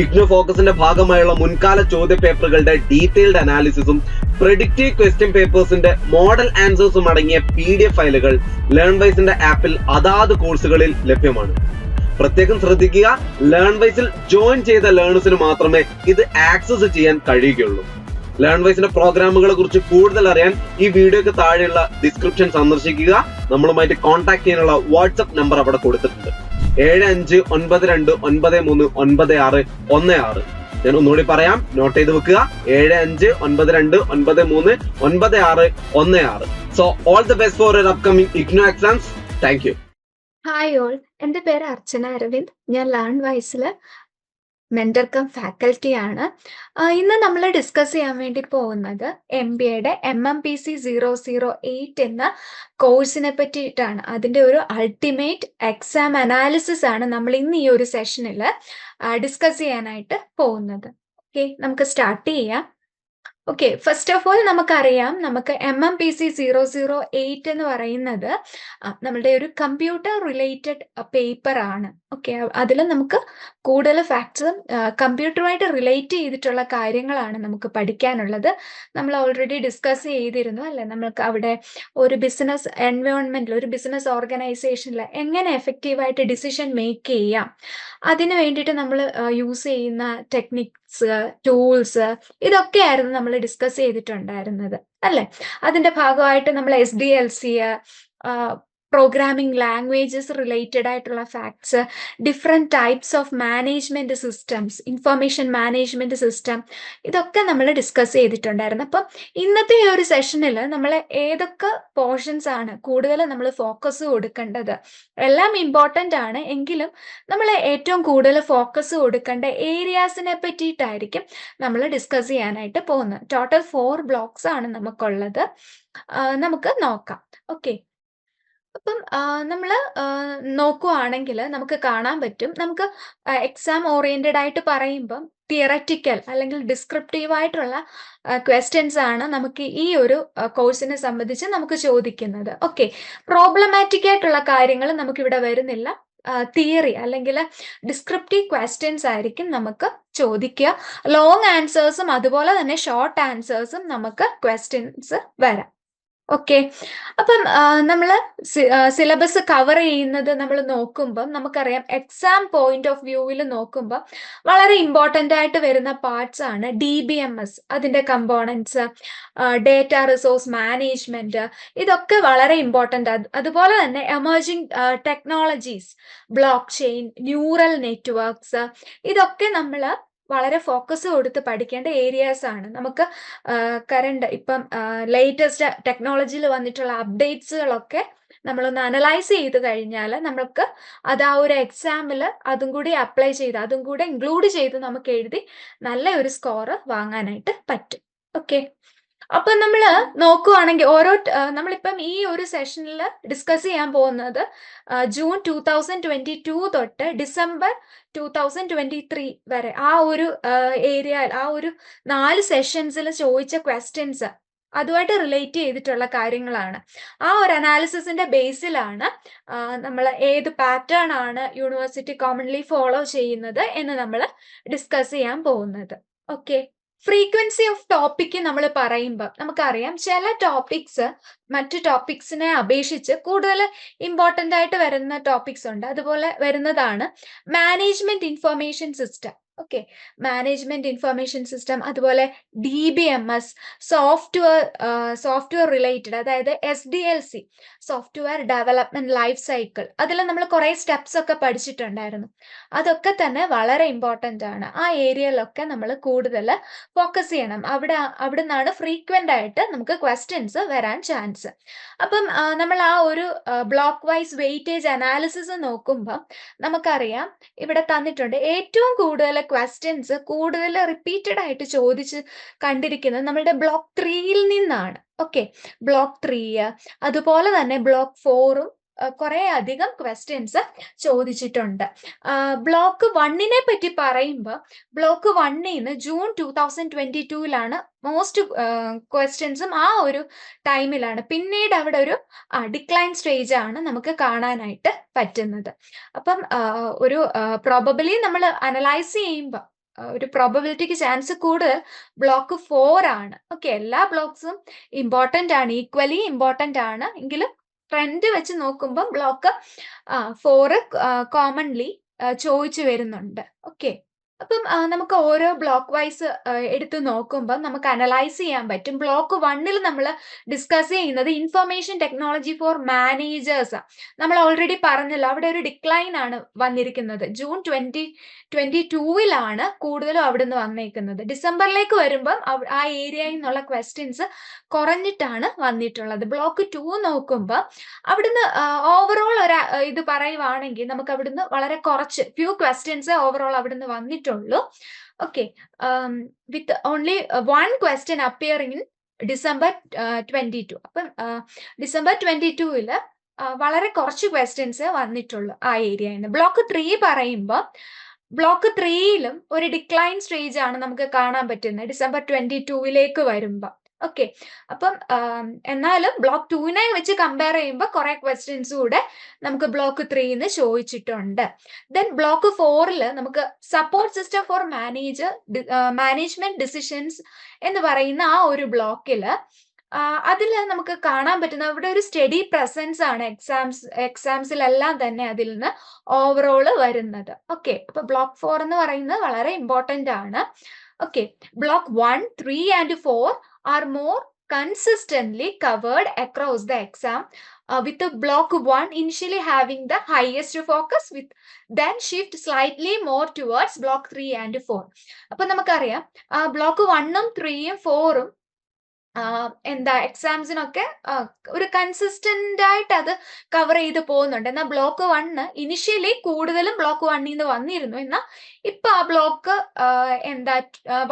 ഇഗ്നോ ഫോക്കസിന്റെ ഭാഗമായുള്ള മുൻകാല ചോദ്യ പേപ്പറുകളുടെ ഡീറ്റെയിൽഡ് അനാലിസിസും പ്രെഡിക്റ്റീവ് ക്വസ്റ്റ്യൻ പേപ്പേഴ്സിന്റെ മോഡൽ ആൻസേഴ്സും അടങ്ങിയ പി ഡി എഫ് ഫയലുകൾ ലേൺ വൈസിന്റെ ആപ്പിൽ അതാത് കോഴ്സുകളിൽ ലഭ്യമാണ്. പ്രത്യേകം ശ്രദ്ധിക്കുക ലേൺ വൈസിൽ ജോയിൻ ചെയ്ത ലേണേഴ്സിന് മാത്രമേ ഇത് ആക്സസ് ചെയ്യാൻ കഴിയുകയുള്ളൂ. ലേൺ വൈസിന്റെ പ്രോഗ്രാമുകളെ കുറിച്ച് കൂടുതൽ അറിയാൻ ഈ വീഡിയോക്ക് താഴെയുള്ള ഡിസ്ക്രിപ്ഷൻ സന്ദർശിക്കുക. നമ്മളുമായിട്ട് കോൺടാക്ട് ചെയ്യാനുള്ള വാട്സ്ആപ്പ് നമ്പർ അവിടെ കൊടുത്തിട്ടുണ്ട്. ഏഴ് അഞ്ച് ഒൻപത് രണ്ട് ഒൻപത് മൂന്ന് ഒൻപത് ആറ് ഒന്ന് ആറ്. ഞാൻ ഒന്നുകൂടി പറയാം. നോട്ട് ചെയ്ത് വെക്കുക. ഏഴ് അഞ്ച് ഒൻപത് രണ്ട് ഒൻപത് മൂന്ന് ഒൻപത് ആറ് ഒന്ന് ആറ്. So all the best for upcoming IGNOU exams thank you hi all എന്റെ പേര് അർച്ചന അരവിന്ദ്. ഞാൻ ലാൻഡ് വൈസിൽ മെന്റർ കം ഫാക്കൽറ്റി ആണ് ഇന്ന് നമ്മൾ ഡിസ്കസ് ചെയ്യാൻ വേണ്ടി പോകുന്നത് എം ബി എയുടെ M M P C zero zero eight എന്ന കോഴ്സിനെ പറ്റിയിട്ടാണ്. അതിന്റെ ഒരു അൾട്ടിമേറ്റ് എക്സാം അനാലിസിസ് ആണ് നമ്മൾ ഇന്ന് ഈ ഒരു സെഷനിൽ ഡിസ്കസ് ചെയ്യാനായിട്ട് പോകുന്നത്. ഓക്കെ നമുക്ക് സ്റ്റാർട്ട് ചെയ്യാം. ഓക്കെ ഫസ്റ്റ് ഓഫ് ഓൾ നമുക്കറിയാം നമുക്ക് M M P C zero zero eight എന്ന് പറയുന്നത് നമ്മളുടെ ഒരു കമ്പ്യൂട്ടർ റിലേറ്റഡ് പേപ്പർ ആണ്. ഓക്കെ അതിൽ നമുക്ക് കൂടുതൽ ഫാക്ട്സും കമ്പ്യൂട്ടറുമായിട്ട് റിലേറ്റ് ചെയ്തിട്ടുള്ള കാര്യങ്ങളാണ് നമുക്ക് പഠിക്കാനുള്ളത്. നമ്മൾ ഓൾറെഡി ഡിസ്കസ് ചെയ്തിരുന്നു അല്ലെ? നമുക്ക് അവിടെ ഒരു ബിസിനസ് എൻവയോൺമെന്റിൽ ഒരു ബിസിനസ് ഓർഗനൈസേഷനിൽ എങ്ങനെ എഫക്റ്റീവായിട്ട് ഡിസിഷൻ മേക്ക് ചെയ്യാം? അതിന് വേണ്ടിയിട്ട് നമ്മൾ യൂസ് ചെയ്യുന്ന ടെക്നിക്സ് ടൂൾസ് ഇതൊക്കെയായിരുന്നു നമ്മൾ ഡിസ്കസ് ചെയ്തിട്ടുണ്ടായിരുന്നത്. അല്ലെ? അതിന്റെ ഭാഗമായിട്ട് നമ്മൾ S D L C programming languages related ആയിട്ടുള്ള facts different types of management systems information management system ഇതൊക്കെ നമ്മൾ ഡിസ്കസ് ചെയ്തിട്ടുണ്ടായിരുന്നു. അപ്പം ഇന്നത്തെ ഈ ഒരു സെഷനിൽ നമ്മൾ ഏതൊക്കെ പോർഷൻസ് ആണ് കൂടുതൽ നമ്മൾ ഫോക്കസ് കൊടുക്കേണ്ടത്? എല്ലാം ഇമ്പോർട്ടന്റ് ആണ്. എങ്കിലും നമ്മൾ ഏറ്റവും കൂടുതൽ ഫോക്കസ് കൊടുക്കേണ്ട ഏരിയാസിനെ പറ്റിയിട്ടായിരിക്കും നമ്മൾ ഡിസ്കസ് ചെയ്യാനായിട്ട് പോകുന്നത്. ടോട്ടൽ ഫോർ ബ്ലോക്സ് ആണ് നമുക്കുള്ളത്. നമുക്ക് നോക്കാം. ഓക്കെ അപ്പം നമ്മൾ നോക്കുവാണെങ്കിൽ നമുക്ക് കാണാൻ പറ്റും. നമുക്ക് എക്സാം ഓറിയന്റഡ് ആയിട്ട് പറയുമ്പം തിയററ്റിക്കൽ അല്ലെങ്കിൽ ഡിസ്ക്രിപ്റ്റീവ് ആയിട്ടുള്ള ക്വസ്റ്റ്യൻസ് ആണ് നമുക്ക് ഈ ഒരു കോഴ്സിനെ സംബന്ധിച്ച് നമുക്ക് ചോദിക്കുന്നത്. ഓക്കെ പ്രോബ്ലമാറ്റിക് ആയിട്ടുള്ള കാര്യങ്ങൾ നമുക്കിവിടെ വരുന്നില്ല. തിയറി അല്ലെങ്കിൽ ഡിസ്ക്രിപ്റ്റീവ് ക്വസ്റ്റ്യൻസ് ആയിരിക്കും നമുക്ക് ചോദിക്കുക. ലോങ് ആൻസേഴ്സും അതുപോലെ തന്നെ ഷോർട്ട് ആൻസേഴ്സും നമുക്ക് ക്വസ്റ്റ്യൻസ് വരാം. ഓക്കെ. അപ്പം നമ്മൾ സിലബസ് കവർ ചെയ്യുന്നത് നമ്മൾ നോക്കുമ്പം നമുക്കറിയാം എക്സാം പോയിന്റ് ഓഫ് വ്യൂവിൽ നോക്കുമ്പോൾ വളരെ ഇമ്പോർട്ടന്റ് ആയിട്ട് വരുന്ന പാർട്സ് ആണ് ഡി ബി എം എസ് അതിന്റെ കമ്പോണൻസ് ഡേറ്റ റിസോഴ്സ് മാനേജ്മെന്റ് ഇതൊക്കെ വളരെ ഇമ്പോർട്ടന്റ് അതുപോലെ തന്നെ emerging technologies block chain neural networks ഇതൊക്കെ നമ്മൾ വളരെ ഫോക്കസ് കൊടുത്ത് പഠിക്കേണ്ട ഏരിയാസ് ആണ്. നമുക്ക് കറണ്ട് ഇപ്പം ലേറ്റസ്റ്റ് ടെക്നോളജിയിൽ വന്നിട്ടുള്ള അപ്ഡേറ്റ്സുകളൊക്കെ നമ്മളൊന്ന് അനലൈസ് ചെയ്ത് കഴിഞ്ഞാൽ നമുക്ക് അത് ആ ഒരു എക്സാമിൽ അതും കൂടി അപ്ലൈ ചെയ്ത് അതും കൂടെ ഇൻക്ലൂഡ് ചെയ്ത് നമുക്ക് എഴുതി നല്ല ഒരു സ്കോർ വാങ്ങാനായിട്ട് പറ്റും. ഓക്കെ അപ്പൊ നമ്മൾ നോക്കുവാണെങ്കിൽ ഓരോ നമ്മളിപ്പം ഈ ഒരു സെഷനിൽ ഡിസ്കസ് ചെയ്യാൻ പോകുന്നത് June two thousand twenty two തൊട്ട് December two thousand twenty three വരെ ആ ഒരു ഏരിയ ആ ഒരു നാല് സെഷൻസിൽ ചോദിച്ച ക്വസ്റ്റ്യൻസ് അതുമായിട്ട് റിലേറ്റ് ചെയ്തിട്ടുള്ള കാര്യങ്ങളാണ്. ആ ഒരു അനാലിസിസിന്റെ ബേസിലാണ് നമ്മൾ ഏത് പാറ്റേൺ ആണ് യൂണിവേഴ്സിറ്റി കോമൺലി ഫോളോ ചെയ്യുന്നത് എന്ന് നമ്മൾ ഡിസ്കസ് ചെയ്യാൻ പോകുന്നത്. ഓക്കെ ഫ്രീക്വൻസി ഓഫ് ടോപ്പിക് നമ്മൾ പറയുമ്പോൾ നമുക്കറിയാം ചില ടോപ്പിക്സ് മറ്റു ടോപ്പിക്സിനെ അപേക്ഷിച്ച് കൂടുതൽ ഇമ്പോർട്ടന്റ് ആയിട്ട് വരുന്ന ടോപ്പിക്സ് ഉണ്ട്. അതുപോലെ വരുന്നതാണ് management information system okay management information system അതുപോലെ D B M S software software related അതായത് S D L C software development life cycle അതിൽ നമ്മൾ കുറേ സ്റ്റെപ്സ് ഒക്കെ പഠിച്ചിട്ടുണ്ടായിരുന്നു. അതൊക്കെ തന്നെ വളരെ ഇമ്പോർട്ടന്റ് ആണ്. ആ ഏരിയയിലൊക്കെ നമ്മൾ കൂടുതൽ ഫോക്കസ് ചെയ്യണം. അവിടെ അവിടെ നിന്നാണ് ഫ്രീക്വന്റ് ആയിട്ട് നമുക്ക് ക്വസ്റ്റ്യൻസ് വരാൻ ചാൻസ് അപ്പം നമ്മൾ ആ ഒരു ബ്ലോക്ക് വൈസ് വെയിറ്റേജ് അനാലിസിസ് നോക്കുമ്പോൾ നമുക്കറിയാം ഇവിടെ തന്നിട്ടുണ്ട് ഏറ്റവും കൂടുതൽ ക്വസ്റ്റ്യൻസ് കൂടുതൽ റിപ്പീറ്റഡ് ആയിട്ട് ചോദിച്ച് കണ്ടിരിക്കുന്നത് നമ്മളുടെ ബ്ലോക്ക് ത്രീയിൽ നിന്നാണ്. ഓക്കെ ബ്ലോക്ക് ത്രീ അതുപോലെ തന്നെ ബ്ലോക്ക് ഫോറും കുറെ അധികം ക്വസ്റ്റ്യൻസ് ചോദിച്ചിട്ടുണ്ട്. ബ്ലോക്ക് വണ്ണിനെ പറ്റി പറയുമ്പോൾ ബ്ലോക്ക് വണ്ണിൽ നിന്ന് ജൂൺ ടൂ തൗസൻഡ് ട്വന്റി ടൂവിലാണ് മോസ്റ്റ് ക്വസ്റ്റ്യൻസും ആ ഒരു ടൈമിലാണ് പിന്നീട് അവിടെ ഒരു ഡിക്ലൈൻ സ്റ്റേജ് ആണ് നമുക്ക് കാണാനായിട്ട് പറ്റുന്നത്. അപ്പം ഒരു പ്രോബബിലി നമ്മൾ അനലൈസ് ചെയ്യുമ്പോൾ ഒരു പ്രോബബിലിറ്റിക്ക് ചാൻസ് കൂടുതൽ ബ്ലോക്ക് ഫോർ ആണ്. ഓക്കെ എല്ലാ ബ്ലോക്സും ഇമ്പോർട്ടന്റ് ആണ് ഈക്വലി ഇമ്പോർട്ടന്റ് ആണ്. എങ്കിലും ട്രെൻഡ് വെച്ച് നോക്കുമ്പോൾ ബ്ലോക്ക് ഫോർ കോമൺലി ചോദിച്ചു വരുന്നുണ്ട്. ഓക്കെ അപ്പം നമുക്ക് ഓരോ ബ്ലോക്ക് വൈസ് എടുത്ത് നോക്കുമ്പോൾ നമുക്ക് അനലൈസ് ചെയ്യാൻ പറ്റും. ബ്ലോക്ക് വണ്ണിൽ നമ്മൾ ഡിസ്കസ് ചെയ്യുന്നത് ഇൻഫർമേഷൻ ടെക്നോളജി ഫോർ മാനേജേഴ്സ് നമ്മൾ ഓൾറെഡി പറഞ്ഞല്ലോ അവിടെ ഒരു ഡിക്ലൈൻ ആണ് വന്നിരിക്കുന്നത്. ജൂൺ ട്വന്റി ട്വന്റി ടൂവിലാണ് കൂടുതലും അവിടുന്ന് വന്നേക്കുന്നത്. ഡിസംബറിലേക്ക് വരുമ്പം ആ ഏരിയയിൽ നിന്നുള്ള ക്വസ്റ്റ്യൻസ് കുറഞ്ഞിട്ടാണ് വന്നിട്ടുള്ളത്. ബ്ലോക്ക് ടു നോക്കുമ്പോൾ അവിടുന്ന് ഓവറോൾ ഒരു ഇത് പറയുവാണെങ്കിൽ നമുക്ക് അവിടുന്ന് വളരെ കുറച്ച് ഫ്യൂ ക്വസ്റ്റ്യൻസ് ഓവറോൾ അവിടുന്ന് വന്നിട്ടുള്ളൂ okay with only one question appearing in December twenty two അപ്പം ഡിസംബർ ട്വന്റി ടുവിൽ വളരെ കുറച്ച് ക്വസ്റ്റ്യൻസ് വന്നിട്ടുള്ളൂ ആ ഏരിയയിൽ നിന്ന് ബ്ലോക്ക് ത്രീ പറയുമ്പോൾ ബ്ലോക്ക് ത്രീയിലും ഒരു ഡിക്ലൈൻ സ്റ്റേജ് ആണ് നമുക്ക് കാണാൻ പറ്റുന്നത്. ഡിസംബർ ട്വന്റി ടൂവിലേക്ക് വരുമ്പോൾ ഓക്കെ അപ്പം എന്നാലും ബ്ലോക്ക് ടൂവിനെ വെച്ച് കമ്പയർ ചെയ്യുമ്പോൾ കുറെ ക്വസ്റ്റ്യൻസ് കൂടെ നമുക്ക് ബ്ലോക്ക് ത്രീന്ന് ചോദിച്ചിട്ടുണ്ട് ദെൻ ബ്ലോക്ക് ഫോറിൽ നമുക്ക് support system for manager management decisions എന്ന് പറയുന്ന ആ ഒരു ബ്ലോക്കിൽ അതിൽ നമുക്ക് കാണാൻ പറ്റുന്ന ഇവിടെ ഒരു സ്റ്റഡി പ്രസൻസ് ആണ് എക്സാംസ് എക്സാംസിലെല്ലാം തന്നെ അതിൽ നിന്ന് ഓവറോൾ വരുന്നത്. ഓക്കെ അപ്പൊ ബ്ലോക്ക് ഫോർ എന്ന് പറയുന്നത് വളരെ ഇമ്പോർട്ടന്റ് ആണ്. Okay block one three and four are more consistently covered across the exam uh, with the block 1 initially having the highest focus with then shift slightly more towards block 3 and 4 അപ്പൊ നമുക്കറിയാം ആ block വണ്ണും ത്രീയും ഫോറും എന്താ എക്സാംസിനൊക്കെ ഒരു consistent ആയിട്ട് അത് കവർ ചെയ്ത് പോകുന്നുണ്ട്. എന്നാൽ ബ്ലോക്ക് വണ്ണ് ഇനിഷ്യലി കൂടുതലും ബ്ലോക്ക് വണ്ണിൽ നിന്ന് വന്നിരുന്നു. എന്നാൽ ഇപ്പൊ ആ ബ്ലോക്ക് എന്താ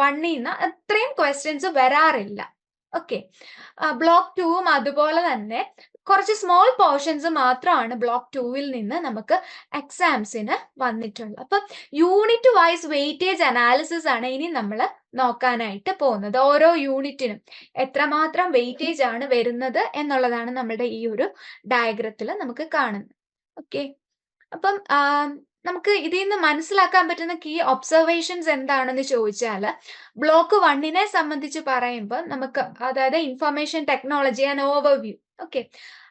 വണ്ണിൽ നിന്ന് അത്രയും ക്വസ്റ്റ്യൻസ് വരാറില്ല. ഓക്കെ ബ്ലോക്ക് ടുവും അതുപോലെ തന്നെ കുറച്ച് സ്മോൾ പോർഷൻസ് മാത്രമാണ് ബ്ലോക്ക് ടൂവിൽ നിന്ന് നമുക്ക് എക്സാംസിന് വന്നിട്ടുള്ളത്. അപ്പം യൂണിറ്റ് വൈസ് വെയിറ്റേജ് അനാലിസിസ് ആണ് ഇനി നമ്മൾ നോക്കാനായിട്ട് പോകുന്നത്. ഓരോ യൂണിറ്റിനും എത്രമാത്രം വെയിറ്റേജ് ആണ് വരുന്നത് എന്നുള്ളതാണ് നമ്മുടെ ഈ ഒരു ഡയഗ്രത്തിൽ നമുക്ക് കാണുന്നത്. ഓക്കെ അപ്പം നമുക്ക് ഇതിൽ നിന്ന് മനസ്സിലാക്കാൻ പറ്റുന്ന കീ ഒബ്സർവേഷൻസ് എന്താണെന്ന് ചോദിച്ചാൽ ബ്ലോക്ക് വണ്ണിനെ സംബന്ധിച്ച് പറയുമ്പോൾ നമുക്ക് അതായത് information technology and overview okay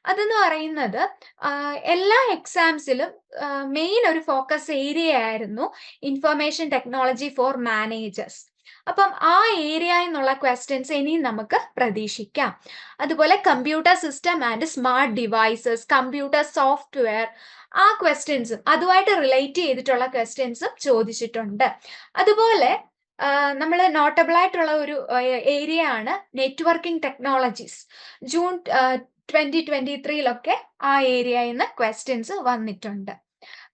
അതെന്ന് പറയുന്നത് എല്ലാ എക്സാംസിലും മെയിൻ ഒരു ഫോക്കസ് ഏരിയ ആയിരുന്നു ഇൻഫർമേഷൻ ടെക്നോളജി ഫോർ മാനേജേഴ്സ് അപ്പം ആ ഏരിയ എന്നുള്ള ക്വസ്റ്റ്യൻസ് ഇനിയും നമുക്ക് പ്രതീക്ഷിക്കാം. അതുപോലെ computer system and smart devices computer software ആ ക്വസ്റ്റ്യൻസും അതുമായിട്ട് റിലേറ്റ് ചെയ്തിട്ടുള്ള ക്വസ്റ്റ്യൻസും ചോദിച്ചിട്ടുണ്ട്. അതുപോലെ നമ്മൾ നോട്ടബിൾ ആയിട്ടുള്ള ഒരു ഏരിയ ആണ് networking technologies. June twenty twenty ത്രീയിലൊക്കെ ആ ഏരിയയിൽ നിന്ന് ക്വസ്റ്റ്യൻസ് വന്നിട്ടുണ്ട്.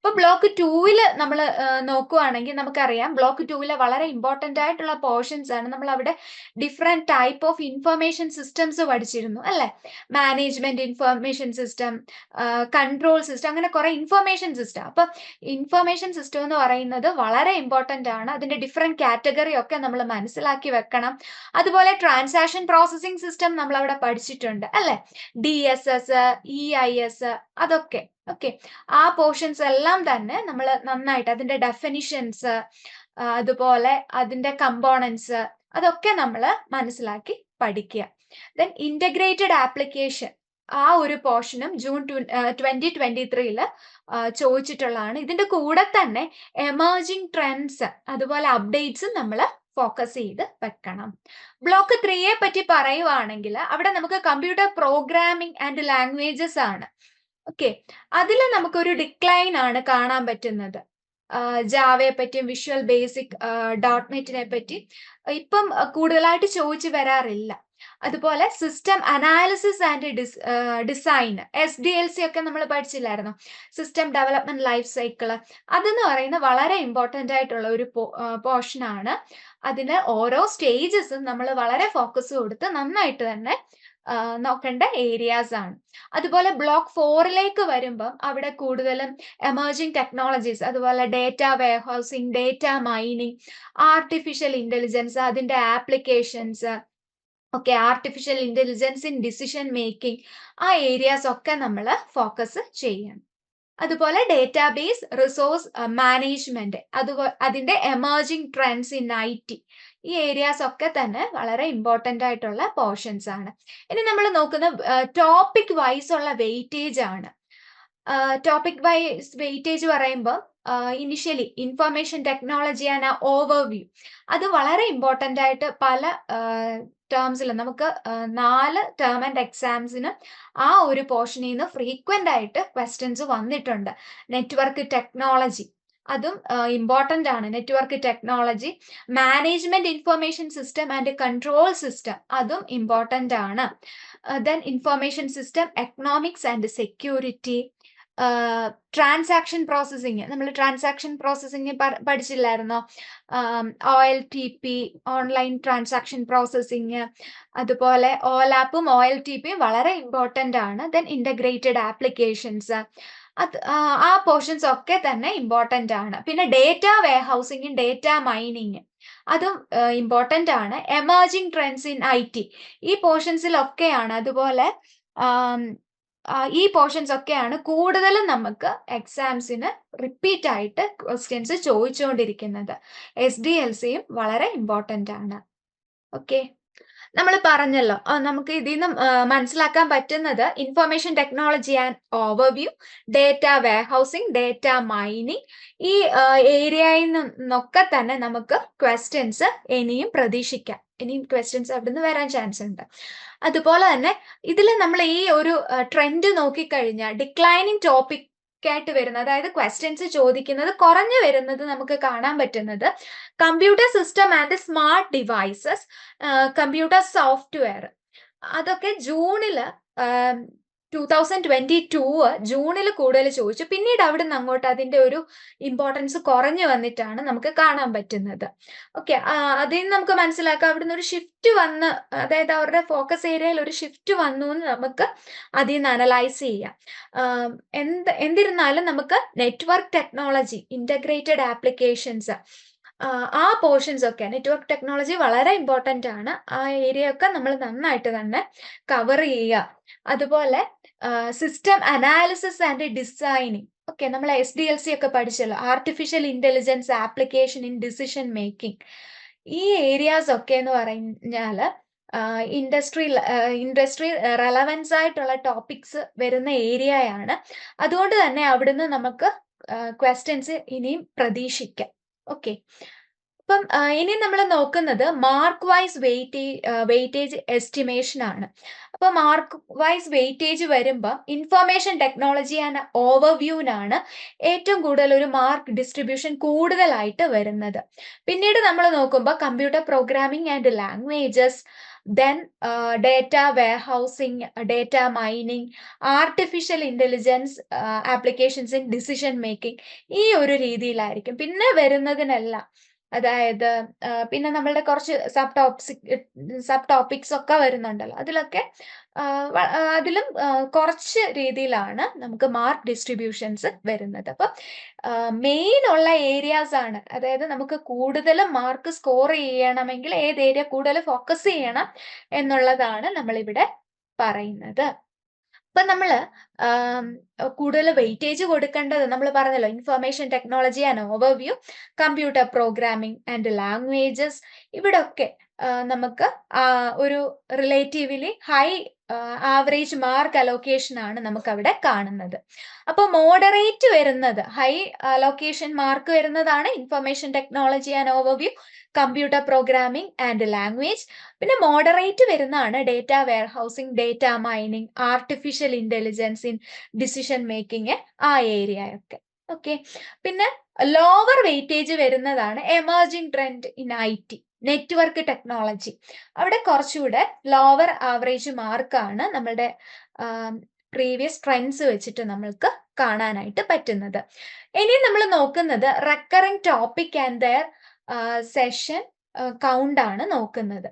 ഇപ്പൊ ബ്ലോക്ക് ടൂവിൽ നമ്മൾ നോക്കുവാണെങ്കിൽ നമുക്കറിയാം ബ്ലോക്ക് ടൂവിലെ വളരെ ഇമ്പോർട്ടന്റ് ആയിട്ടുള്ള പോർഷൻസ് ആണ് നമ്മൾ അവിടെ different type of information systems പഠിച്ചിരുന്നു അല്ലെ? Management information system control system അങ്ങനെ കുറെ ഇൻഫർമേഷൻ സിസ്റ്റം അപ്പൊ ഇൻഫർമേഷൻ സിസ്റ്റം എന്ന് പറയുന്നത് വളരെ ഇമ്പോർട്ടന്റ് ആണ്. അതിന്റെ ഡിഫറെന്റ് കാറ്റഗറി ഒക്കെ നമ്മൾ മനസ്സിലാക്കി വെക്കണം. അതുപോലെ ട്രാൻസാക്ഷൻ പ്രോസസ്സിംഗ് സിസ്റ്റം നമ്മൾ അവിടെ പഠിച്ചിട്ടുണ്ട് അല്ലെ? D S S E I S അതൊക്കെ. ഓക്കെ ആ പോർഷൻസ് എല്ലാം തന്നെ നമ്മൾ നന്നായിട്ട് അതിന്റെ ഡെഫിനിഷൻസ് അതുപോലെ അതിന്റെ കമ്പോണൻസ് അതൊക്കെ നമ്മൾ മനസ്സിലാക്കി പഠിക്കുക. ദെൻ ഇന്റഗ്രേറ്റഡ് ആപ്ലിക്കേഷൻ ആ ഒരു പോർഷനും ജൂൺ ട്വന്റി ട്വന്റി ത്രീയിൽ ചോദിച്ചിട്ടുള്ളതാണ്. ഇതിന്റെ കൂടെ തന്നെ എമേർജിംഗ് ട്രെൻഡ്സ് അതുപോലെ അപ്ഡേറ്റ്സും നമ്മൾ ഫോക്കസ് ചെയ്ത് വെക്കണം. ബ്ലോക്ക് ത്രീയെ പറ്റി പറയുവാണെങ്കിൽ അവിടെ നമുക്ക് കമ്പ്യൂട്ടർ പ്രോഗ്രാമിംഗ് ആൻഡ് ലാംഗ്വേജസ് ആണ്. ഓക്കെ അതിൽ നമുക്കൊരു ഡിക്ലൈൻ ആണ് കാണാൻ പറ്റുന്നത്. ജാവയെ പറ്റിയും വിഷ്വൽ ബേസിക് ഡോട്ട് നെറ്റിനെ പറ്റി. ഇപ്പം കൂടുതലായിട്ട് ചോദിച്ചു വരാറില്ല. അതുപോലെ system analysis and dis design S D L C ഒക്കെ നമ്മൾ പഠിച്ചില്ലായിരുന്നു? സിസ്റ്റം ഡെവലപ്മെന്റ് ലൈഫ് സൈക്കിൾ അതെന്ന് പറയുന്ന വളരെ ഇമ്പോർട്ടന്റ് ആയിട്ടുള്ള ഒരു പോർഷൻ ആണ്. അതിന് ഓരോ സ്റ്റേജസും നമ്മൾ വളരെ ഫോക്കസ് കൊടുത്ത് നന്നായിട്ട് തന്നെ നോക്കേണ്ട ഏരിയാസ് ആണ്. അതുപോലെ ബ്ലോക്ക് ഫോറിലേക്ക് വരുമ്പം അവിടെ കൂടുതലും എമർജിങ് ടെക്നോളജീസ് അതുപോലെ data warehousing data mining artificial intelligence അതിന്റെ applications okay artificial intelligence in decision making ആ ഏരിയാസ് ഒക്കെ നമ്മൾ ഫോക്കസ് ചെയ്യണം. അതുപോലെ ഡേറ്റാബേസ് റിസോഴ്സ് മാനേജ്മെന്റ് അതുപോലെ അതിന്റെ emerging trends in I T ഈ ഏരിയാസ് ഒക്കെ തന്നെ വളരെ ഇമ്പോർട്ടന്റ് ആയിട്ടുള്ള പോർഷൻസ് ആണ്. ഇനി നമ്മൾ നോക്കുന്ന ടോപ്പിക് വൈസ് ഉള്ള വെയിറ്റേജ് ആണ്. ടോപ്പിക് വൈസ് വെയിറ്റേജ് പറയുമ്പോൾ initially information technology and overview അത് വളരെ ഇമ്പോർട്ടന്റ് ആയിട്ട് പല ടേംസിൽ നമുക്ക് നാല് ടേം ആൻഡ് എക്സാംസിന് ആ ഒരു പോർഷനിൽ നിന്ന് ഫ്രീക്വന്റ് ആയിട്ട് ക്വസ്റ്റ്യൻസ് വന്നിട്ടുണ്ട്. നെറ്റ്വർക്ക് ടെക്നോളജി അതും ഇമ്പോർട്ടന്റ് ആണ്. Network technology management information system and control system അതും ഇമ്പോർട്ടന്റ് ആണ്. Then information system economics and security transaction processing നമ്മൾ transaction processing പഠിച്ചില്ലായിരുന്നോ? O L T P online transaction processing അതുപോലെ ഓലാപ്പും O L T പിയും വളരെ important ആണ്. Then integrated applications അത് ആ, പോർഷൻസ് ഒക്കെ തന്നെ ഇമ്പോർട്ടന്റ് ആണ്. പിന്നെ ഡേറ്റ വെയർ ഹൗസിങ്ങും ഡേറ്റ മൈനിങ് അതും ഇമ്പോർട്ടന്റ് ആണ്. Emerging trends in I T ഈ പോർഷൻസിലൊക്കെയാണ് അതുപോലെ ഈ പോർഷൻസ് ഒക്കെയാണ് കൂടുതലും നമുക്ക് എക്സാംസിന് റിപ്പീറ്റ് ആയിട്ട് ക്വസ്റ്റ്യൻസ് ചോദിച്ചുകൊണ്ടിരിക്കുന്നത് എസ് ഡി എൽ സിയും വളരെ ഇമ്പോർട്ടന്റ് ആണ്. ഓക്കെ നമ്മൾ പറഞ്ഞല്ലോ. നമുക്ക് ഇതിൽ നിന്ന് മനസ്സിലാക്കാൻ പറ്റുന്നത് information technology and overview data warehousing data mining ഈ ഏരിയയിൽ നിന്നൊക്കെ തന്നെ നമുക്ക് ക്വസ്റ്റ്യൻസ് ഇനിയും പ്രതീക്ഷിക്കാം. ഇനിയും ക്വസ്റ്റ്യൻസ് അവിടുന്ന് വരാൻ ചാൻസ് ഉണ്ട്. അതുപോലെ തന്നെ ഇതിൽ നമ്മൾ ഈ ഒരു ട്രെൻഡ് നോക്കിക്കഴിഞ്ഞാൽ ഡിക്ലൈനിങ് ടോപ്പിക് ആയിട്ട് വരുന്നത്. അതായത് ക്വസ്റ്റ്യൻസ് ചോദിക്കുന്നത് കുറഞ്ഞു വരുന്നത് നമുക്ക് കാണാൻ പറ്റുന്നത്. Computer system and smart devices computer software അതൊക്കെ ജൂണിൽ ടൂ തൗസൻഡ് ട്വന്റി ടൂ ജൂണിൽ കൂടുതൽ ചോദിച്ചു. പിന്നീട് അവിടെ നിന്ന് അങ്ങോട്ട് അതിന്റെ ഒരു ഇമ്പോർട്ടൻസ് കുറഞ്ഞു വന്നിട്ടാണ് നമുക്ക് കാണാൻ പറ്റുന്നത്. ഓക്കെ അതിൽ നിന്ന് നമുക്ക് മനസ്സിലാക്കാം. അവിടുന്ന് ഒരു ഷിഫ്റ്റ് വന്ന് അതായത് അവരുടെ ഫോക്കസ് ഏരിയയിൽ ഒരു ഷിഫ്റ്റ് വന്നു എന്ന് നമുക്ക് അതിൽ നിന്ന് അനലൈസ് ചെയ്യാം. എന്ത് എന്തിരുന്നാലും നമുക്ക് നെറ്റ്വർക്ക് ടെക്നോളജി ഇന്റഗ്രേറ്റഡ് ആപ്ലിക്കേഷൻസ് ആ പോർഷൻസ് ഒക്കെ നെറ്റ്വർക്ക് ടെക്നോളജി വളരെ ഇമ്പോർട്ടന്റ് ആണ്. ആ ഏരിയ ഒക്കെ നമ്മൾ നന്നായിട്ട് തന്നെ കവർ ചെയ്യുക. അതുപോലെ system analysis and designing okay നമ്മൾ എസ് ഡി എൽ സി ഒക്കെ പഠിച്ചല്ലോ. Artificial intelligence application in decision making ഈ ഏരിയാസ് ഒക്കെ എന്ന് പറഞ്ഞാൽ ഇൻഡസ്ട്രി ഇൻഡസ്ട്രി റെലവൻസ് ആയിട്ടുള്ള ടോപ്പിക്സ് വരുന്ന ഏരിയയാണ് അതുകൊണ്ട് തന്നെ അവിടുന്ന് നമുക്ക് ക്വസ്റ്റ്യൻസ് ഇനിയും പ്രതീക്ഷിക്കാം. ഓക്കെ അപ്പം ഇനി നമ്മൾ നോക്കുന്നത് mark wise weightage weightage estimation ആണ്. അപ്പൊ മാർക്ക് വൈസ് വെയിറ്റേജ് വരുമ്പോൾ ഇൻഫർമേഷൻ ടെക്നോളജി ആൻഡ് ഓവർവ്യൂവിനാണ് ഏറ്റവും കൂടുതൽ ഒരു മാർക്ക് ഡിസ്ട്രിബ്യൂഷൻ കൂടുതലായിട്ട് വരുന്നത്. പിന്നീട് നമ്മൾ നോക്കുമ്പോൾ computer programming and languages then data warehousing data mining artificial intelligence applications in decision making ഈ ഒരു രീതിയിലായിരിക്കും. പിന്നെ വരുന്നതിനെല്ലാം അതായത് പിന്നെ നമ്മളുടെ കുറച്ച് സബ് ടോപ്സ് സബ് ടോപ്പിക്സ് ഒക്കെ വരുന്നുണ്ടല്ലോ. അതിലൊക്കെ അതിലും കുറച്ച് രീതിയിലാണ് നമുക്ക് മാർക്ക് ഡിസ്ട്രിബ്യൂഷൻസ് വരുന്നത്. അപ്പം മെയിൻ ഉള്ള ഏരിയാസ് ആണ്. അതായത് നമുക്ക് കൂടുതൽ മാർക്ക് സ്കോർ ചെയ്യണമെങ്കിൽ ഏത് ഏരിയ കൂടുതൽ ഫോക്കസ് ചെയ്യണം എന്നുള്ളതാണ് നമ്മളിവിടെ പറയുന്നത്. അപ്പൊ നമ്മൾ കൂടുതൽ വെയിറ്റേജ് കൊടുക്കേണ്ടത് നമ്മൾ പറഞ്ഞല്ലോ information technology and overview computer programming and languages ഇവിടെ ഒക്കെ നമുക്ക് ഒരു relatively high average mark allocation ആണ് നമുക്ക് അവിടെ കാണുന്നത്. അപ്പോൾ മോഡറേറ്റ് വരുന്നത് ഹൈ അലോക്കേഷൻ മാർക്ക് വരുന്നതാണ് information technology and overview computer programming and language പിന്നെ മോഡറേറ്റ് വരുന്നതാണ് data warehousing data mining artificial intelligence in decision making ആ ഏരിയ ഒക്കെ. ഓക്കെ പിന്നെ ലോവർ വെയിറ്റേജ് വരുന്നതാണ് emerging trend in I T network technology. അവിടെ കുറച്ചുകൂടെ lower average മാർക്കാണ് നമ്മളുടെ പ്രീവിയസ് ട്രെൻഡ്സ് വെച്ചിട്ട് നമ്മൾക്ക് കാണാനായിട്ട് പറ്റുന്നത്. ഇനി നമ്മൾ നോക്കുന്നത് recurring topic and their session count ആണ് നോക്കുന്നത്.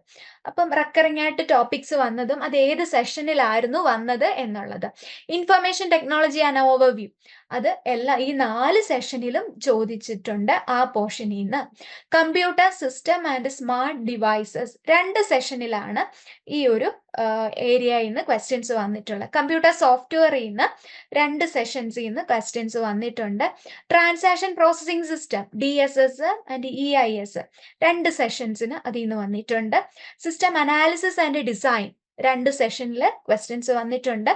അപ്പം റെക്കറിംഗ് ആയിട്ട് ടോപ്പിക്സ് വന്നതും അത് ഏത് സെഷനിലായിരുന്നു വന്നത് എന്നുള്ളത്. ഇൻഫർമേഷൻ ടെക്നോളജി ആൻഡ് ഓവർവ്യൂ അത് എല്ലാ ഈ നാല് സെഷനിലും ചോദിച്ചിട്ടുണ്ട് ആ പോർഷനിൽ നിന്ന്. Computer system and smart devices രണ്ട് സെഷനിലാണ് ഈ ഒരു ഏരിയയിൽ നിന്ന് ക്വസ്റ്റ്യൻസ് വന്നിട്ടുള്ളത്. കമ്പ്യൂട്ടർ സോഫ്റ്റ്വെയറിൽ നിന്ന് രണ്ട് സെഷൻസിൽ നിന്ന് ക്വസ്റ്റ്യൻസ് വന്നിട്ടുണ്ട്. Transaction processing system D S S and E I S രണ്ട് സെഷൻസിന് അതിൽ നിന്ന് വന്നിട്ടുണ്ട്. സിസ്റ്റം അനാലിസിസ് ആൻഡ് ഡിസൈൻ രണ്ട് സെഷനിൽ ക്വസ്റ്റ്യൻസ് വന്നിട്ടുണ്ട്.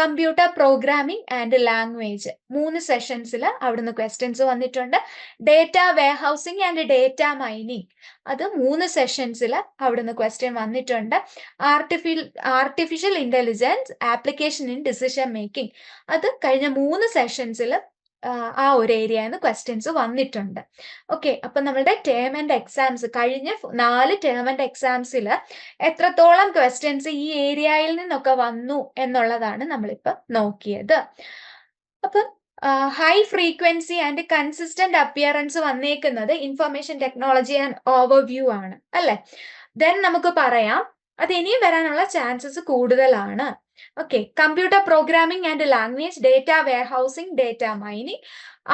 കമ്പ്യൂട്ടർ പ്രോഗ്രാമിംഗ് ആൻഡ് ലാംഗ്വേജ് മൂന്ന് സെഷൻസിൽ അവിടുന്ന് ക്വസ്റ്റ്യൻസ് വന്നിട്ടുണ്ട്. Data warehousing and data mining അത് മൂന്ന് സെഷൻസിൽ അവിടുന്ന് ക്വസ്റ്റ്യൻ വന്നിട്ടുണ്ട്. Artificial artificial intelligence application in decision making അത് കഴിഞ്ഞ മൂന്ന് സെഷൻസിൽ ആ ഒരു ഏരിയയിൽ നിന്ന് ക്വസ്റ്റ്യൻസ് വന്നിട്ടുണ്ട്. ഓക്കെ അപ്പൊ നമ്മളുടെ ടേം ആൻഡ് എക്സാംസ് കഴിഞ്ഞ നാല് ടേം ആൻഡ് എക്സാംസിൽ എത്രത്തോളം ക്വസ്റ്റ്യൻസ് ഈ ഏരിയയിൽ നിന്നൊക്കെ വന്നു എന്നുള്ളതാണ് നമ്മളിപ്പോ നോക്കിയത്. അപ്പം high frequency and consistent appearance വന്നേക്കുന്നത് ഇൻഫർമേഷൻ ടെക്നോളജി ആൻഡ് ഓവർവ്യൂ ആണ് അല്ലെ? ദെൻ നമുക്ക് പറയാം അത് ഇനിയും വരാനുള്ള ചാൻസസ് കൂടുതലാണ്. Okay computer programming and language data warehousing data mining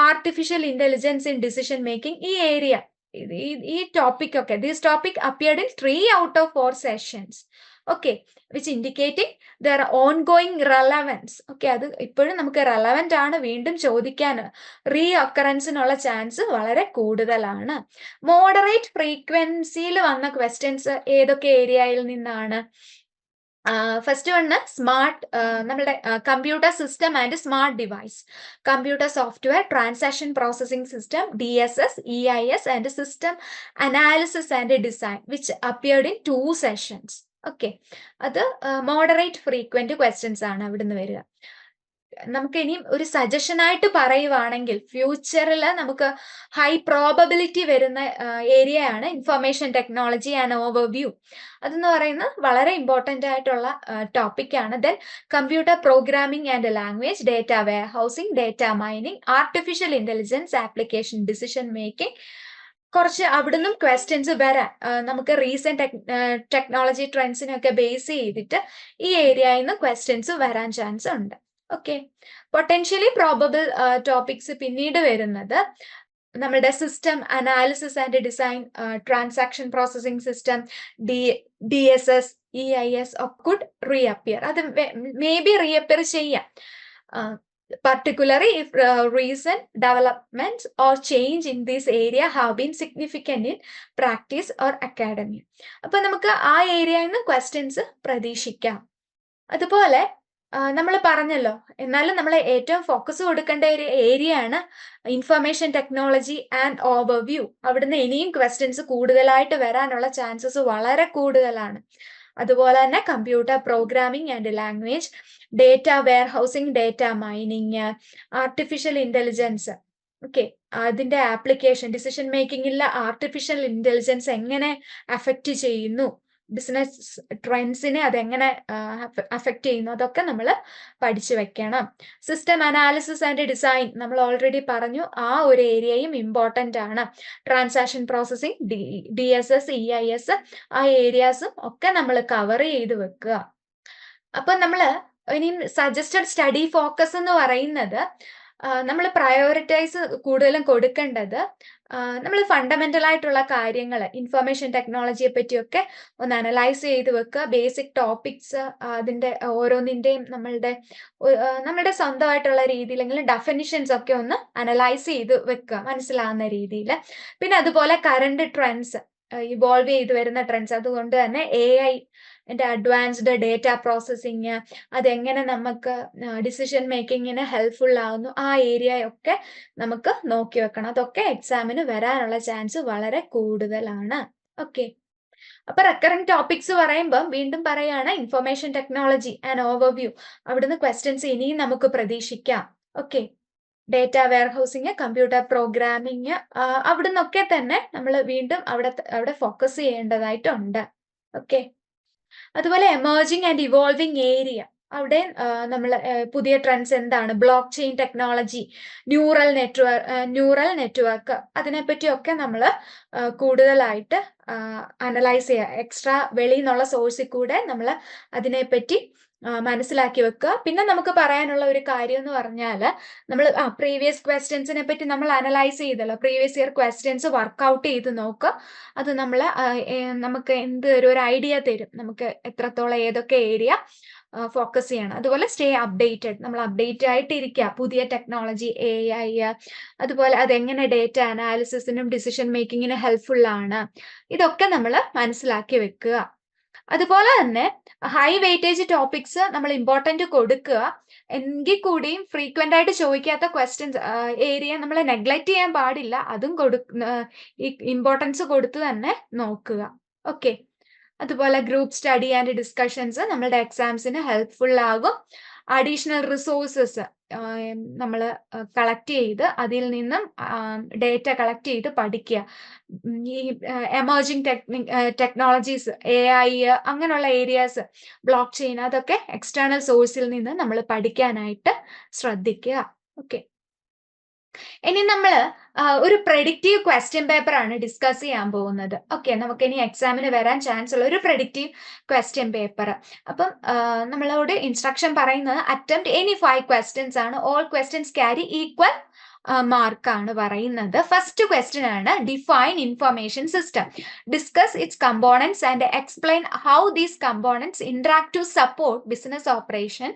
artificial intelligence in decision making ഈ ഏരിയ ഈ ടോപ്പിക് ഒക്കെ this topic appeared in three out of four sessions okay which indicating their ongoing relevance okay അത് ഇപ്പോഴും നമുക്ക് relevant ആണ് വീണ്ടും ചോദിക്കാൻ. Re അക്കറൻസിനുള്ള chance വളരെ കൂടുതലാണ്. മോഡറേറ്റ് ഫ്രീക്വൻസിയിൽ വന്ന ക്വസ്റ്റ്യൻസ് ഏതൊക്കെ ഏരിയയിൽ നിന്നാണ്? ഫസ്റ്റ് വണ് സ്മാർട്ട് നമ്മുടെ computer system and smart device computer software transaction processing system D S S E I S and system analysis and design which appeared in two sessions okay അത് moderate frequent questions ആണ് അവിടുന്ന് വരിക. നമുക്ക് ഇനിയും ഒരു suggestion ആയിട്ട് പറയുവാണെങ്കിൽ ഫ്യൂച്ചറിൽ നമുക്ക് ഹൈ പ്രോബബിലിറ്റി വരുന്ന ഏരിയ ആണ് ഇൻഫർമേഷൻ ടെക്നോളജി ആൻഡ് ഓവർവ്യൂ അതെന്ന് പറയുന്നത് വളരെ ഇമ്പോർട്ടന്റ് ആയിട്ടുള്ള ടോപ്പിക് ആണ്. Then computer programming and language data warehousing data mining artificial intelligence application decision making കുറച്ച് അവിടുന്നും ക്വസ്റ്റ്യൻസ് വരാൻ നമുക്ക് റീസെന്റ് ടെക്നോളജി ട്രെൻഡ്സിനൊക്കെ ബേസ് ചെയ്തിട്ട് ഈ ഏരിയയിൽ നിന്ന് ക്വസ്റ്റ്യൻസ് വരാൻ ചാൻസ് ഉണ്ട്. ഓക്കെ പൊട്ടൻഷ്യലി പ്രോബബിൾ ടോപ്പിക്സ് പിന്നീട് വരുന്നത് നമ്മുടെ system analysis and design transaction processing system D D S S E I S could reappear അത് മേ ബി റീഅപ്പിയർ ചെയ്യാം. Particularly if uh, recent developments or change in this area have been significant in practice or അപ്പൊ നമുക്ക് ആ ഏരിയയിൽ നിന്ന് questions പ്രതീക്ഷിക്കാം. അതുപോലെ നമ്മൾ പറഞ്ഞല്ലോ. എന്നാലും നമ്മൾ ഏറ്റവും ഫോക്കസ് കൊടുക്കേണ്ട ഒരു ഏരിയ ആണ് ഇൻഫർമേഷൻ ടെക്നോളജി ആൻഡ് ഓവർവ്യൂ അവിടുന്ന് ഇനിയും ക്വസ്റ്റ്യൻസ് കൂടുതലായിട്ട് വരാനുള്ള ചാൻസസ് വളരെ കൂടുതലാണ്. അതുപോലെ തന്നെ computer programming and language data warehousing data mining artificial intelligence okay അതിന്റെ ആപ്ലിക്കേഷൻ ഡിസിഷൻ മേക്കിങ്ങിൽ ആർട്ടിഫിഷ്യൽ ഇന്റലിജൻസ് എങ്ങനെ അഫക്റ്റ് ചെയ്യുന്നു? ബിസിനസ് ട്രെൻഡ്സിനെ അതെങ്ങനെ അഫക്റ്റ് ചെയ്യുന്നു അതൊക്കെ നമ്മൾ പഠിച്ചു വെക്കണം. സിസ്റ്റം അനാലിസിസ് ആൻഡ് ഡിസൈൻ നമ്മൾ ഓൾറെഡി പറഞ്ഞു ആ ഒരു ഏരിയയും ഇമ്പോർട്ടന്റ് ആണ്. Transaction processing D D S S E I S ആ ഏരിയാസും ഒക്കെ നമ്മൾ കവർ ചെയ്ത് വെക്കുക. അപ്പൊ നമ്മൾ ഇനി സജസ്റ്റഡ് സ്റ്റഡി ഫോക്കസ് എന്ന് പറയുന്നത് നമ്മൾ പ്രയോറിറ്റൈസ് കൂടുതലും കൊടുക്കേണ്ടത് നമ്മൾ ഫണ്ടമെന്റൽ ആയിട്ടുള്ള കാര്യങ്ങൾ ഇൻഫർമേഷൻ ടെക്നോളജിയെ പറ്റിയൊക്കെ ഒന്ന് അനലൈസ് ചെയ്ത് വെക്കുക ബേസിക് ടോപ്പിക്സ് അതിന്റെ ഓരോന്നിന്റെയും നമ്മളുടെ നമ്മുടെ സ്വന്തമായിട്ടുള്ള രീതിയിലെങ്കിലും ഡെഫിനിഷൻസ് ഒക്കെ ഒന്ന് അനലൈസ് ചെയ്ത് വെക്കുക മനസ്സിലാവുന്ന രീതിയിൽ പിന്നെ അതുപോലെ കറണ്ട് ട്രെൻഡ്സ് ഇവോൾവ് ചെയ്ത് വരുന്ന ട്രെൻഡ്സ് അതുകൊണ്ട് തന്നെ എ ഐ എന്റെ അഡ്വാൻസ്ഡ് ഡേറ്റ പ്രോസസ്സിങ് അതെങ്ങനെ നമുക്ക് ഡിസിഷൻ മേക്കിങ്ങിന് ഹെൽപ്ഫുൾ ആവുന്നു ആ ഏരിയ ഒക്കെ നമുക്ക് നോക്കി വെക്കണം. അതൊക്കെ എക്സാമിന് വരാനുള്ള ചാൻസ് വളരെ കൂടുതലാണ്. ഓക്കെ അപ്പൊ റെക്കറിങ് ടോപ്പിക്സ് പറയുമ്പോൾ വീണ്ടും പറയാണ് ഇൻഫർമേഷൻ ടെക്നോളജി ആൻഡ് ഓവർവ്യൂ അവിടുന്ന് ക്വസ്റ്റ്യൻസ് ഇനിയും നമുക്ക് പ്രതീക്ഷിക്കാം. Okay data warehousing computer programming അവിടുന്നൊക്കെ തന്നെ നമ്മൾ വീണ്ടും അവിടെ അവിടെ ഫോക്കസ് ചെയ്യേണ്ടതായിട്ടുണ്ട്. ഓക്കെ അതുപോലെ എമേർജിങ് ആൻഡ് ഇവോൾവിങ് ഏരിയ അവിടെ നമ്മൾ പുതിയ ട്രെൻഡ്സ് എന്താണ്? Blockchain technology neural network neural network അതിനെപ്പറ്റിയൊക്കെ നമ്മൾ കൂടുതലായിട്ട് അനലൈസ് ചെയ്യുക എക്സ്ട്രാ വെളിയിൽ നിന്നുള്ള സോഴ്സിൽ കൂടെ നമ്മൾ അതിനെപ്പറ്റി മനസ്സിലാക്കി വെക്കുക പിന്നെ നമുക്ക് പറയാനുള്ള ഒരു കാര്യം എന്ന് പറഞ്ഞാൽ നമ്മൾ പ്രീവിയസ് ക്വസ്റ്റ്യൻസിനെ പറ്റി നമ്മൾ അനലൈസ് ചെയ്തല്ലോ. പ്രീവിയസ് ഇയർ ക്വസ്റ്റ്യൻസ് വർക്ക്ഔട്ട് ചെയ്ത് നോക്കുക അത് നമ്മൾ നമുക്ക് എന്ത് ഒരു ഐഡിയ തരും. നമുക്ക് എത്രത്തോളം ഏതൊക്കെ ഏരിയ ഫോക്കസ് ചെയ്യണം. അതുപോലെ സ്റ്റേ അപ്ഡേറ്റഡ് നമ്മൾ അപ്ഡേറ്റ് ആയിട്ട് ഇരിക്കുക പുതിയ ടെക്നോളജി എ ഐ അതുപോലെ അതെങ്ങനെ ഡേറ്റ അനാലിസിസിനും ഡിസിഷൻ മേക്കിങ്ങിനും ഹെൽപ്ഫുൾ ആണ്. ഇതൊക്കെ നമ്മൾ മനസ്സിലാക്കി വെക്കുക അതുപോലെ തന്നെ ഹൈ വെയിറ്റേജ് ടോപ്പിക്സ് നമ്മൾ ഇമ്പോർട്ടന്റ് കൊടുക്കുക. എങ്കിൽ കൂടിയും ഫ്രീക്വന്റ് ആയിട്ട് ചോദിക്കാത്ത ക്വസ്റ്റ്യൻസ് ഏരിയ നമ്മൾ നെഗ്ലക്റ്റ് ചെയ്യാൻ പാടില്ല. അതും കൊടു ഇമ്പോർട്ടൻസ് കൊടുത്ത് തന്നെ നോക്കുക. ഓക്കെ അതുപോലെ ഗ്രൂപ്പ് സ്റ്റഡി ആൻഡ് ഡിസ്കഷൻസ് നമ്മളുടെ എക്സാംസിന് ഹെൽപ്ഫുൾ ആകും. അഡീഷണൽ റിസോഴ്സസ് നമ്മൾ കളക്ട് ചെയ്ത് അതിൽ നിന്നും ഡേറ്റ കളക്ട് ചെയ്ത് പഠിക്കുക ഈ emerging technique technologies A I അങ്ങനെയുള്ള ഏരിയാസ് ബ്ലോക്ക് ചെയിൻ അതൊക്കെ എക്സ്റ്റേണൽ സോഴ്സിൽ നിന്ന് നമ്മൾ പഠിക്കാനായിട്ട് ശ്രദ്ധിക്കുക ഓക്കെ ഇനി നമ്മൾ ഒരു പ്രഡിക്റ്റീവ് ക്വസ്റ്റ്യൻ പേപ്പർ ആണ് ഡിസ്കസ് ചെയ്യാൻ പോകുന്നത്. ഓക്കെ നമുക്ക് ഇനി എക്സാമിന് വരാൻ ചാൻസ് ഉള്ള ഒരു പ്രഡിക്റ്റീവ് ക്വസ്റ്റ്യൻ പേപ്പർ അപ്പം നമ്മളോട് ഇൻസ്ട്രക്ഷൻ പറയുന്നത് അറ്റംപ്റ്റ് എനി ഫൈവ് ക്വസ്റ്റ്യൻസ് ആണ്. ഓൾ ക്വസ്റ്റ്യൻസ് ക്യാരി ഈക്വൽ മാർക്കാണ് പറയുന്നത്. ഫസ്റ്റ് ക്വസ്റ്റ്യൻ ആണ് define information system discuss its components and explain how these components interact to support business operation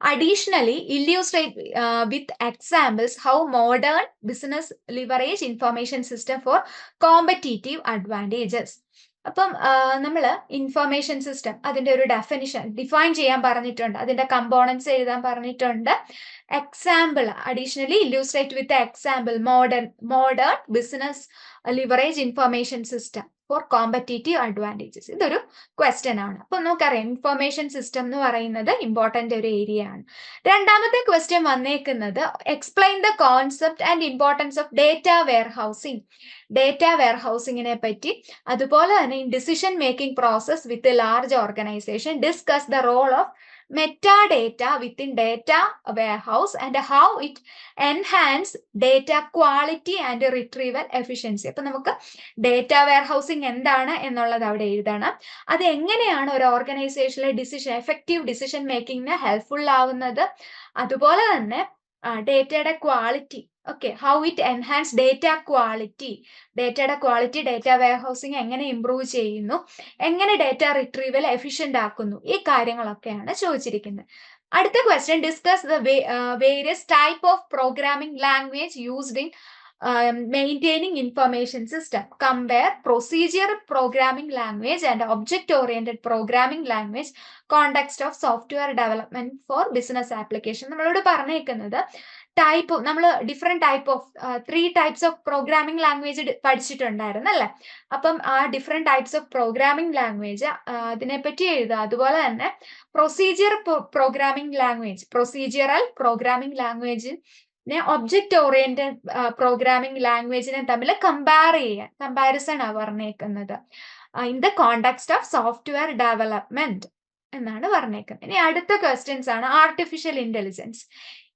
Additionally, illustrate uh, with examples how modern business leverage information system for competitive advantages. അപ്പം നമ്മൾ information system അതിന്റെ ഒരു definition define ചെയ്യാൻ പറഞ്ഞിട്ടുണ്ട്. അതിന്റെ components എഴുതാൻ പറഞ്ഞിട്ടുണ്ട്. Example additionally illustrate with example modern modern business leverage information system for competitive advantages ഇതൊരു ക്വസ്റ്റ്യൻ ആണ്. അപ്പൊ നമുക്കറിയാം ഇൻഫർമേഷൻ സിസ്റ്റം എന്ന് പറയുന്നത് ഇമ്പോർട്ടന്റ് ഒരു ഏരിയ ആണ്. രണ്ടാമത്തെ ക്വസ്റ്റ്യൻ വന്നേക്കുന്നത് explain the concept and importance of data warehousing data wear ഹൗസിങ്ങിനെ പറ്റി അതുപോലെ തന്നെ decision making process with large organization discuss the role of metadata within data warehouse and how it enhance data quality and retrieval efficiency. അപ്പൊ നമുക്ക് data warehousing എന്താണ് എന്നുള്ളത് അവിടെ എഴുതണം. അത് എങ്ങനെയാണ് ഒരു ഓർഗനൈസേഷനിലെ ഡിസിഷൻ എഫക്റ്റീവ് ഡിസിഷൻ മേക്കിങ്ങിന് ഹെൽപ്ഫുൾ ആവുന്നത്? അതുപോലെ തന്നെ ഡേറ്റയുടെ quality okay how it enhance data quality ഡേറ്റയുടെ ക്വാളിറ്റി ഡേറ്റ വെയർഹൗസിംഗ് എങ്ങനെ ഇംപ്രൂവ് ചെയ്യുന്നു? എങ്ങനെ ഡേറ്റ റിട്രീവൽ എഫിഷ്യന്റ് ആക്കുന്നു? ഈ കാര്യങ്ങളൊക്കെയാണ് ചോദിച്ചിരിക്കുന്നത്. അടുത്ത question discuss the various type of programming language used in maintaining information system compare procedure programming language and object oriented programming language context of software development for business application നമ്മളോട് പറഞ്ഞേക്കുന്നത് type നമ്മൾ different type of three types of programming language പഠിച്ചിട്ടുണ്ടായിരുന്നു അല്ലേ? അപ്പം ആ different types of programming language അതിനെപ്പറ്റി എഴുതുക. അതുപോലെ തന്നെ procedure programming language procedural programming language object oriented programming ലാംഗ്വേജിനെ തമ്മിൽ കമ്പയർ ചെയ്യാൻ കമ്പാരിസൺ ആണ് പറഞ്ഞേക്കുന്നത്. In the context of software development എന്നാണ് പറഞ്ഞേക്കുന്നത്. ഇനി അടുത്ത ക്വസ്റ്റ്യൻസ് ആണ് artificial intelligence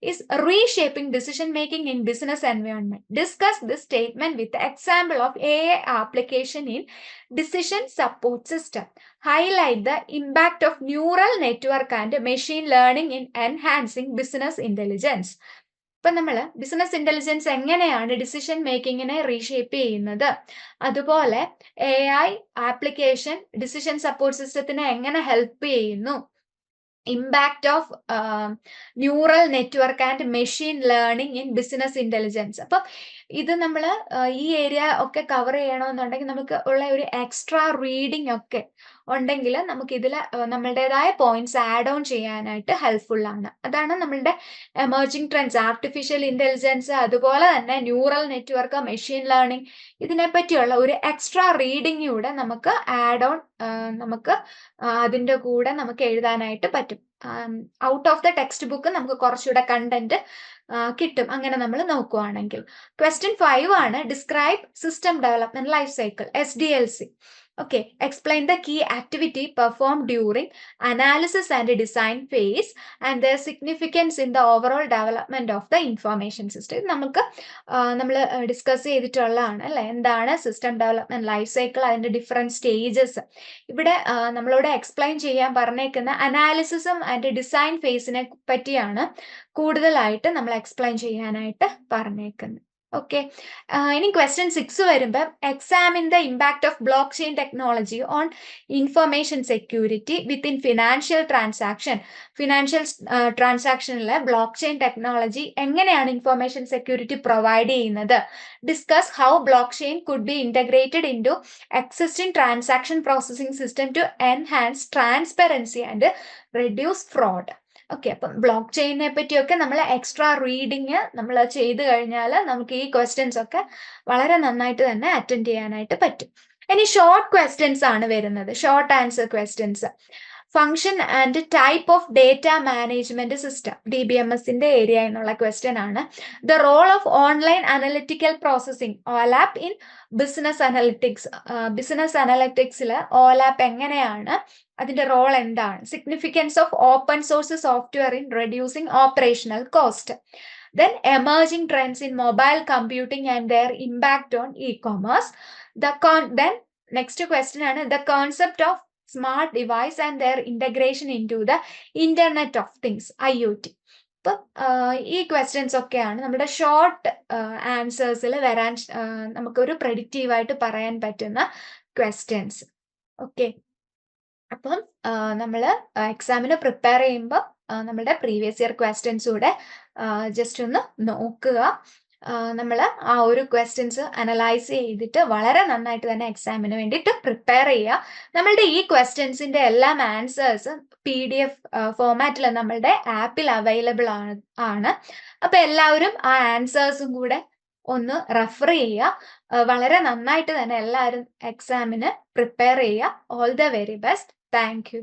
is reshaping decision making in business environment. Discuss this statement with the example of AI application in decision support system. Highlight the impact of neural network and machine learning in enhancing business intelligence. ഇപ്പം നമ്മൾ business intelligence എങ്ങനെയാണ് decision മേക്കിങ്ങിനെ reshape ചെയ്യുന്നത് അതുപോലെ A application decision support സിസ്റ്റത്തിനെ എങ്ങനെ help ചെയ്യുന്നു impact of neural network and machine learning in business intelligence അപ്പൊ ഇത് നമ്മൾ ഈ ഏരിയ ഒക്കെ കവർ ചെയ്യണമെന്നുണ്ടെങ്കിൽ നമുക്ക് ഉള്ള ഒരു എക്സ്ട്രാ റീഡിംഗ് ഒക്കെ ഉണ്ടെങ്കിൽ നമുക്ക് ഇതിൽ നമ്മളുടേതായ പോയിന്റ്സ് ആഡ് ഓൺ ചെയ്യാനായിട്ട് ഹെൽപ്ഫുൾ ആണ്. അതാണ് നമ്മളുടെ എമർജിംഗ് ട്രെൻഡ്സ് ആർട്ടിഫിഷ്യൽ ഇന്റലിജൻസ് അതുപോലെ തന്നെ ന്യൂറൽ നെറ്റ്വർക്ക് മെഷീൻ ലേണിംഗ് ഇതിനെ പറ്റിയുള്ള ഒരു എക്സ്ട്രാ റീഡിംഗ് കൂടെ നമുക്ക് ആഡ് ഓൺ നമുക്ക് അതിന്റെ കൂടെ നമുക്ക് എഴുതാനായിട്ട് പറ്റും. Out of the textbook നമുക്ക് കുറച്ചുകൂടെ കണ്ടന്റ് കിട്ടും. അങ്ങനെ നമ്മൾ നോക്കുവാണെങ്കിൽ. ക്വസ്റ്റ്യൻ ഫൈവ് ആണ് describe system development life cycle S D L C okay explain the key activity perform during analysis and design phase and the significance in the overall development of the information system ഇത് നമുക്ക് നമ്മൾ discuss ചെയ്തിട്ടുള്ളതാണ് അല്ലെ? എന്താണ് system development life cycle അതിന്റെ different stages ഇവിടെ നമ്മളോട് explain ചെയ്യാൻ പറഞ്ഞേക്കുന്ന അനാലിസിസും ആൻഡ് ഡിസൈൻ ഫേസിനെ പറ്റിയാണ് കൂടുതലായിട്ട് നമ്മൾ എക്സ്പ്ലെയിൻ ചെയ്യാനായിട്ട് പറഞ്ഞേക്കുന്നത്. ഓക്കെ ഇനി ക്വസ്റ്റ്യൻ സിക്സ് വരുമ്പോൾ examine the impact of blockchain technology on information security within financial transaction financial ട്രാൻസാക്ഷനിലെ blockchain technology എങ്ങനെയാണ് ഇൻഫർമേഷൻ സെക്യൂരിറ്റി പ്രൊവൈഡ് ചെയ്യുന്നത്? Discuss how blockchain could be integrated into existing transaction processing system to enhance transparency and reduce fraud okay അപ്പം ബ്ലോക്ക് ചെയിനെ പറ്റിയൊക്കെ നമ്മൾ extra reading നമ്മൾ ചെയ്ത് കഴിഞ്ഞാൽ നമുക്ക് ഈ ക്വസ്റ്റ്യൻസ് ഒക്കെ വളരെ നന്നായിട്ട് തന്നെ അറ്റൻഡ് ചെയ്യാനായിട്ട് പറ്റും. ഇനി ഷോർട്ട് ക്വസ്റ്റ്യൻസ് ആണ് വരുന്നത്. Short answer questions function and type of data management system D B M എസിന്റെ ഏരിയ എന്നുള്ള ക്വസ്റ്റ്യൻ ആണ്. The role of online analytical processing OLAP in business analytics business അനലിറ്റിക്സിൽ OLAP എങ്ങനെയാണ് അതിന്റെ റോൾ എന്താണ്? Significance of open source software in reducing operational cost emerging trends in mobile computing and their impact on e commerce the con then next question ആണ്. Smart device and their integration into the internet of things I O T അപ്പം ഈ questions ഒക്കെയാണ് നമ്മുടെ short ആൻസേഴ്സിൽ വരാൻ നമുക്ക് നമുക്കൊരു പ്രഡിക്റ്റീവായിട്ട് പറയാൻ പറ്റുന്ന ക്വസ്റ്റ്യൻസ് ഓക്കെ അപ്പം നമ്മൾ എക്സാമിന് പ്രിപ്പയർ ചെയ്യുമ്പോൾ നമ്മുടെ പ്രീവിയസ് ഇയർ ക്വസ്റ്റ്യൻസ് കൂടെ ജസ്റ്റ് ഒന്ന് നോക്കുക. നമ്മൾ ആ ഒരു ക്വസ്റ്റ്യൻസ് അനലൈസ് ചെയ്തിട്ട് വളരെ നന്നായിട്ട് തന്നെ എക്സാമിന് വേണ്ടിയിട്ട് പ്രിപ്പയർ ചെയ്യുക. നമ്മളുടെ ഈ ക്വസ്റ്റ്യൻസിന്റെ എല്ലാം ആൻസേഴ്സ് പി ഡി എഫ് ഫോമാറ്റിൽ നമ്മളുടെ ആപ്പിൽ അവൈലബിൾ ആണ് ആണ്. അപ്പൊ എല്ലാവരും ആ ആൻസേഴ്സും കൂടെ ഒന്ന് റെഫർ ചെയ്യുക. വളരെ നന്നായിട്ട് തന്നെ എല്ലാവരും എക്സാമിന് പ്രിപ്പയർ ചെയ്യുക. All the very best thank you